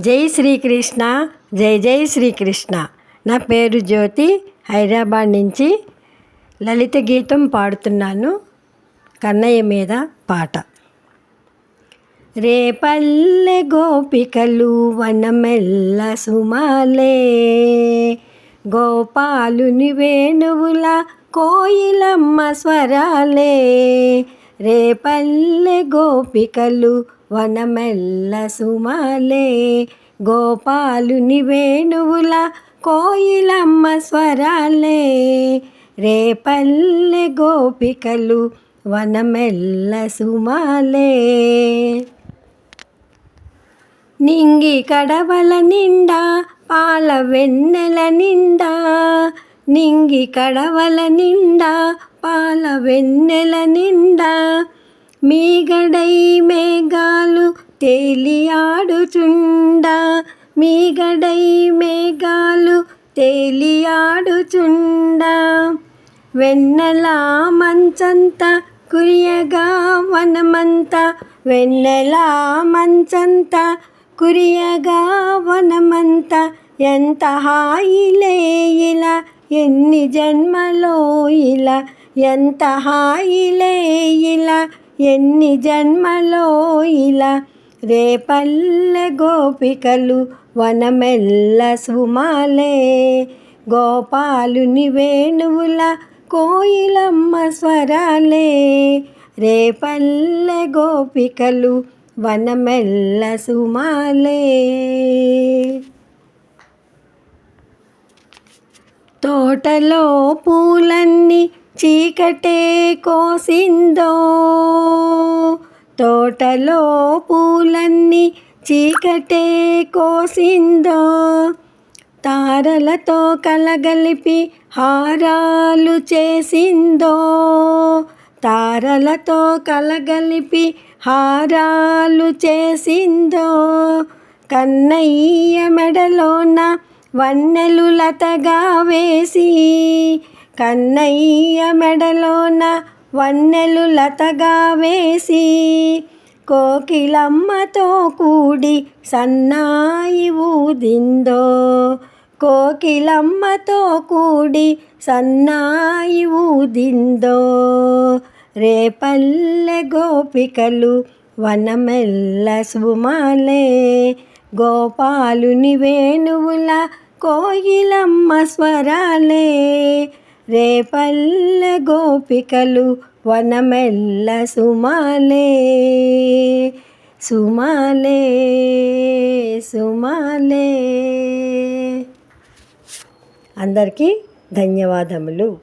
జై శ్రీకృష్ణ జై జై శ్రీకృష్ణ. నా పేరు జ్యోతి హైదరాబాద్ నుంచి లలిత గీతం పాడుతున్నాను కన్నయ్య మీద పాట. రేపల్లె గోపికలు వనమెల్ల సుమాలే గోపాలుని వేణువుల కోయిలమ్మ స్వరాలే. రేపల్లె గోపికలు వనమెల్ల సుమాలే గోపాలుని వేణువుల కోయిలమ్మ స్వరాలే. రేపల్లె గోపికలు వనమెల్ల సుమాలే. నింగి కడవల నిండా పాల వెన్నెల నిండా. నింగి కడవల నిండా పాల వెన్నెల నిండా. మీగడై మేఘాలు తేలియాడుచుండ. మీగడై మేఘాలు తేలియాడుచుండ. వెన్నెలా మంచంత కురియగా వనమంత వెన్నెలా మంచంత కురియగా వనమంత ఎంత హాయిలే ఇలా ఎన్ని జన్మలో ఇలా ఎంత హాయిలే ఇలా. ఎన్ని జన్మలో ఇలా రేపల్లె గోపికలు వనమెల్ల సుమాలే. గోపాలుని వేణువుల కోయిలమ్మ స్వరాలే. రేపల్లె గోపికలు వనమెల్ల సుమాలే. తోటలో పూలన్నీ చీకటే కోసిందో. తోటలో పూలన్నీ చీకటే కోసిందో. తారలతో కలగలిపి హారాలు చేసిందో. తారలతో కలగలిపి హారాలు చేసిందో. కన్నయ్య మెడలోన వన్నెలు లతగా వేసి కన్నయ్య మెడలోన వన్నెలు లతగా వేసి కోకిలమ్మతో కూడి సన్నాయి ఊదిందో. కోకిలమ్మతో కూడి సన్నాయి ఊదిందో. రేపల్లె గోపికలు వనమెల్ల సుమాలే. గోపాలుని వేణువుల కోయిలమ్మ స్వరాలే. రేపల్ల గోపికలు వనమెల్ల సుమాలే. సుమాలే సుమాలే. అందరికీ ధన్యవాదములు.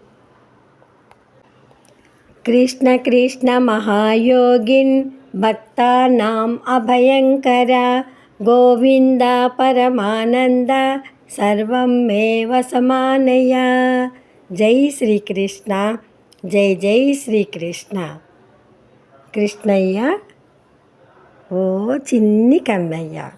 కృష్ణ కృష్ణ మహాయోగిన్ భక్తానాం అభయంకర గోవింద పరమానంద సర్వం మే వసమానయ జై శ్రీకృష్ణ జై జై శ్రీకృష్ణ. కృష్ణయ్య ఓ చిన్ని కన్నయ్య.